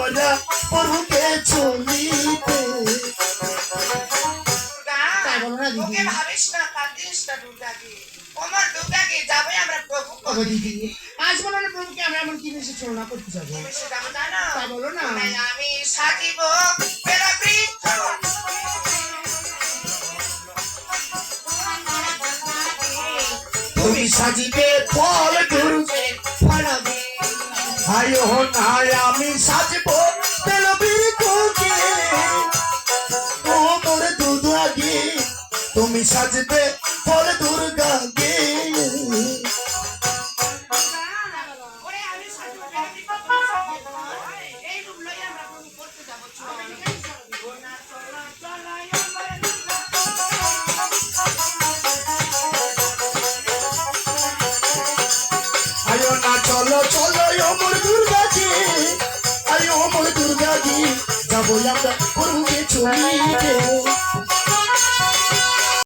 আমরা প্রভুকে চলিতে। তাই বলো না দিদি? ওকে ভাবিস না কাঁদিস না দুর্গাকে। আমার দুর্গাকে যাবে আমরা প্রভু ও দিদি আজ বলো না প্রভুকে আমরা এমন কি বেশি চলনা করতে যাব। ভবিষ্যৎ যাব জানো। তাই বলো না। আমি সাজিব বেলা বৃদ্ধ। তুমি সাজিবে ফল দুর্গে ফলবে হায় হো নায় আমি সাজবো তেলবীর কোকে ও মোর দুর্গা তুমি সাজবে ফল দুর্গা গে ওরে আমি সাজিব বেলা বৃদ্ধ এই রূপ লই আমরা প্রভু করতে যাব চলো চলো। চলো আমার আয়ো না চলো চলো ও মোর দুর্গা কে আয়ো মোর দুর্গা কে যাব আমরা প্রভুকে চলিতে